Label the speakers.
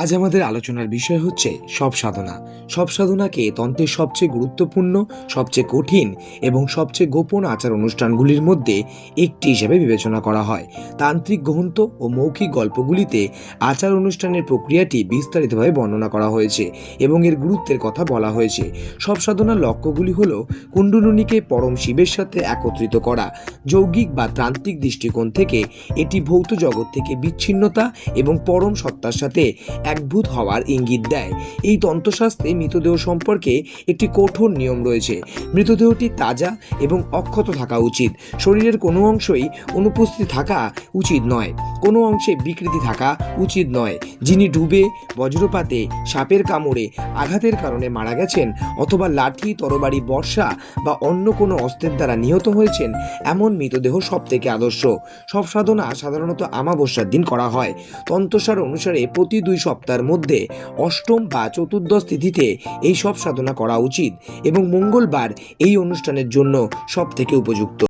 Speaker 1: আজ আমাদের আলোচনার বিষয় হচ্ছে সব সাধনা। সব সাধনাকে তন্ত্রের সবচেয়ে গুরুত্বপূর্ণ, সবচেয়ে কঠিন এবং সবচেয়ে গোপন আচার অনুষ্ঠানগুলির মধ্যে একটি হিসেবে বিবেচনা করা হয়। তান্ত্রিক গ্রন্থ ও মৌখিক গল্পগুলিতে আচার অনুষ্ঠানের প্রক্রিয়াটি বিস্তারিতভাবে বর্ণনা করা হয়েছে এবং এর গুরুত্বের কথা বলা হয়েছে। সব সাধনার লক্ষ্যগুলি হল কুণ্ডলিনীকে পরম শিবের সাথে একত্রিত করা যৌগিক বা তান্ত্রিক দৃষ্টিকোণ থেকে এটি ভৌত জগৎ থেকে বিচ্ছিন্নতা এবং পরম সত্তার সাথে একভূত হওয়ার ইঙ্গিত দেয়। এই তন্ত্রশাস্ত্রে মৃতদেহ সম্পর্কে একটি কঠোর নিয়ম রয়েছে। মৃতদেহটি তাজা এবং অক্ষত থাকা উচিত। শরীরের কোনো অংশই অনুপস্থিত থাকা উচিত নয়। কোনো অংশে বিকৃতি থাকা উচিত নয়। যিনি ডুবে, বজ্রপাতে, সাপের কামড়ে আঘাতের কারণে মারা গেছেন অথবা লাঠি, তরবারি, বর্ষা বা অন্য কোনো অস্ত্রের দ্বারা নিহত হয়েছেন, এমন মৃতদেহ সব থেকে আদর্শ। সব সাধনা সাধারণত আমাবস্যার দিন করা হয়। তন্ত্রসার অনুসারে প্রতি দুই সপ্তাহের মধ্যে অষ্টম বা চতুর্দশ তিথিতে এই সব সাধনা করা উচিত এবং মঙ্গলবার এই অনুষ্ঠানের জন্য সব থেকে উপযুক্ত।